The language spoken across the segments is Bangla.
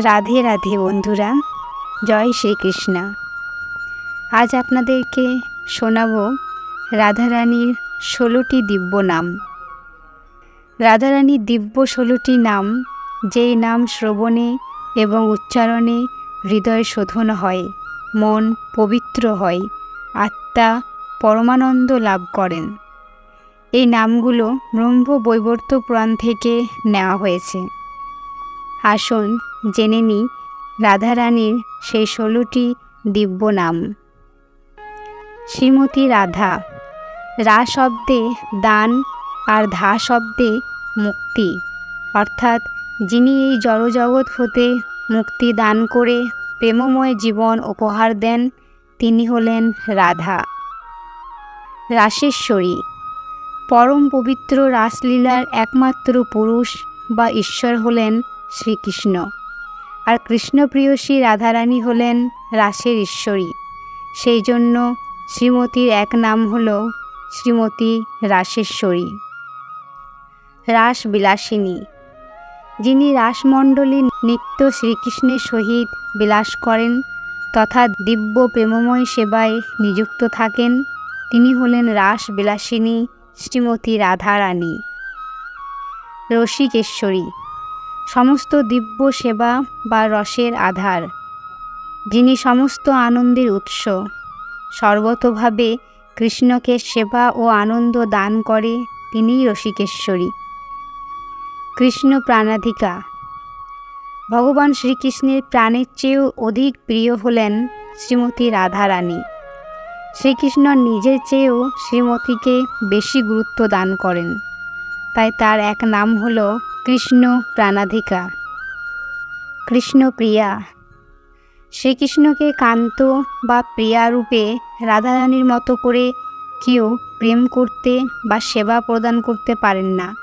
রাধে রাধে বন্ধুরা, জয় শ্রীকৃষ্ণ। আজ আপনাদেরকে শোনাব রাধারানীর ষোলোটি দিব্য নাম। রাধারানীর দিব্য ষোলোটি নাম যেই নাম শ্রবণে এবং উচ্চারণে হৃদয় শোধন হয়, মন পবিত্র হয়, আত্মা পরমানন্দ লাভ করেন। এই নামগুলো ব্রহ্ম বৈবর্ত পুরাণ থেকে নেওয়া হয়েছে। আসুন জেনে নিই রাধারানীর সেই ষোলোটি দিব্য নাম শ্রীমতী রাধা, রা শব্দে দান আর ধা শব্দে মুক্তি। অর্থাৎ যিনি এই জড়জগৎ হতে মুক্তি দান করে প্রেমময় জীবন উপহার দেন, তিনি হলেন রাধা। রাসেশ্বরী, পরম পবিত্র রাসলীলার একমাত্র পুরুষ বা ঈশ্বর হলেন শ্রীকৃষ্ণ। আর কৃষ্ণপ্রিয়সী রাধারানী হলেন রাসের ঈশ্বরী। সেই জন্য শ্রীমতীর এক নাম হল শ্রীমতী রাসেশ্বরী। রাস বিলাসিনী। যিনি রাসমণ্ডলী নিত্য শ্রীকৃষ্ণের সহিত বিলাস করেন, তথা দিব্য প্রেমময় সেবায় নিযুক্ত থাকেন, তিনি হলেন রাস বিলাসিনী শ্রীমতী রাধারানী। রসিকেশ্বরী। সমস্ত দিব্য সেবা বা রসের আধার, যিনি সমস্ত আনন্দের উৎস। সর্বতভাবে কৃষ্ণকে সেবা ও আনন্দ দান করে তিনিই রসিকেশ্বরী। কৃষ্ণ প্রাণাধিকা। ভগবান শ্রীকৃষ্ণের প্রাণের চেয়েও অধিক প্রিয় হলেন শ্রীমতী রাধারানী। শ্রীকৃষ্ণ নিজের চেয়েও শ্রীমতীকে বেশি গুরুত্ব দান করেন। তাই তার এক নাম হল কৃষ্ণ প্রাণাধিকা। কৃষ্ণপ্রিয়া শ্রীকৃষ্ণকে কান্ত বা প্রিয়া রূপে রাধারানীর মতো করে কেউ প্রেম করতে বা সেবা প্রদান করতে পারেন না।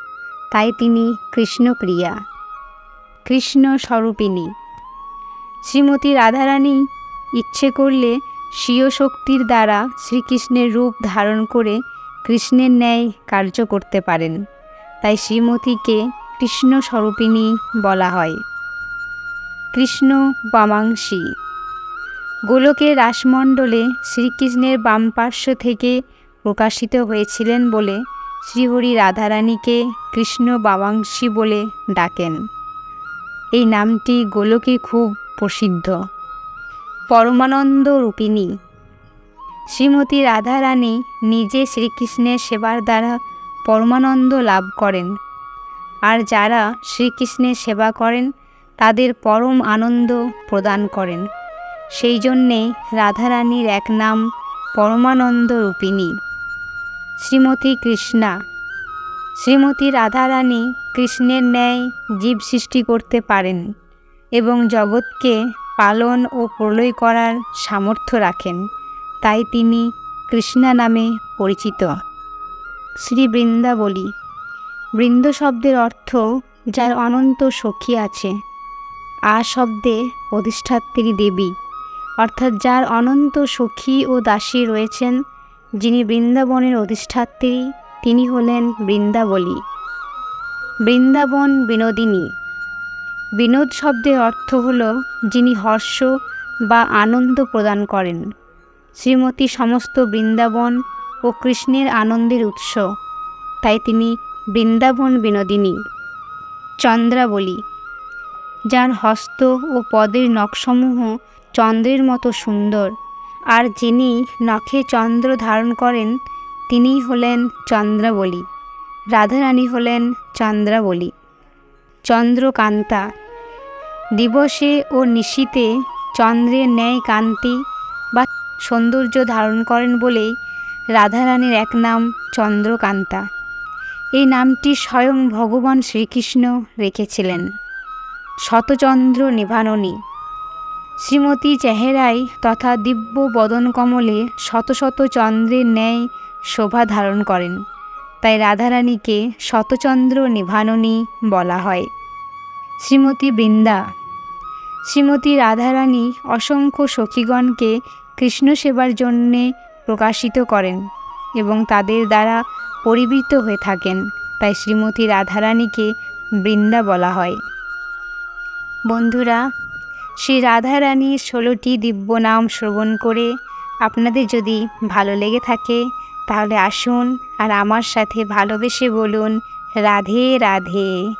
তাই তিনি কৃষ্ণপ্রিয়া কৃষ্ণ স্বরূপিণী। শ্রীমতী রাধারানী ইচ্ছে করলে স্বীয় শক্তির দ্বারা শ্রীকৃষ্ণের রূপ ধারণ করে কৃষ্ণের ন্যায় কার্য করতে পারেন। তাই শ্রীমতীকে কৃষ্ণ স্বরূপিণী বলা হয়। কৃষ্ণ বামাংশী গোলকের রাসমণ্ডলে শ্রীকৃষ্ণের বাম পার্শ্ব থেকে প্রকাশিত হয়েছিলেন বলে শ্রীহরি রাধারানীকে কৃষ্ণ বামাংশী বলে ডাকেন। এই নামটি গোলকে খুব প্রসিদ্ধ। পরমানন্দ রূপিণী। শ্রীমতী রাধারানী নিজে শ্রীকৃষ্ণের সেবার দ্বারা পরমানন্দ লাভ করেন। আর যারা শ্রীকৃষ্ণের সেবা করেন, তাদের পরম আনন্দ প্রদান করেন। সেই জন্যে রাধারানীর এক নাম পরমানন্দ রূপিণী। শ্রীমতী কৃষ্ণা। শ্রীমতী রাধারানী কৃষ্ণের ন্যায় জীব সৃষ্টি করতে পারেন এবং জগৎকে পালন ও প্রলয় করার সামর্থ্য রাখেন। তাই তিনি কৃষ্ণা নামে পরিচিত। শ্রী বৃন্দাবলী বৃন্দ শব্দের অর্থ যার অনন্ত সখী আছে। আ শব্দে অধিষ্ঠাত্রী দেবী, অর্থাৎ যার অনন্ত সখী ও দাসী রয়েছেন, যিনি বৃন্দাবনের অধিষ্ঠাত্রী, তিনি হলেন বৃন্দাবলী। বৃন্দাবন বিনোদিনী। বিনোদ শব্দের অর্থ হল যিনি হর্ষ বা আনন্দ প্রদান করেন। শ্রীমতী সমস্ত বৃন্দাবন ও কৃষ্ণের আনন্দের উৎস। তাই তিনি বৃন্দাবন বিনোদিনী। চন্দ্রাবলী। যার হস্ত ও পদের নখসমূহ চন্দ্রের মতো সুন্দর। আর যিনি নখে চন্দ্র ধারণ করেন, তিনিই হলেন চন্দ্রাবলী। রাধারানী হলেন চন্দ্রাবলী। চন্দ্রকান্তা। দিবসে ও নিশীতে চন্দ্রের ন্যায় কান্তি বা সৌন্দর্য ধারণ করেন বলেই রাধারানীর এক নাম চন্দ্রকান্তা। এই নামটি স্বয়ং ভগবান শ্রীকৃষ্ণ রেখেছিলেন। শতচন্দ্র নিভাননী। শ্রীমতী চেহেরায় তথা দিব্য বদন কমলে শত শত চন্দ্রের ন্যায় শোভা ধারণ করেন। তাই রাধারানীকে শতচন্দ্র নিভাননী বলা হয়। শ্রীমতী বৃন্দা। শ্রীমতী রাধারানী অসংখ্য সখীগণকে কৃষ্ণ সেবার জন্যে প্রকাশিত করেন। এবং তাদের দ্বারা পরিবৃত হয়ে থাকেন। তাই শ্রীমতী রাধারানীকে বৃন্দা বলা হয়। বন্ধুরা, শ্রী রাধারানীর ষোলোটি দিব্য নাম শ্রবণ করে আপনাদের যদি ভালো লেগে থাকে, তাহলে আসুন আর আমার সাথে ভালোবেসে বলুন, রাধে রাধে।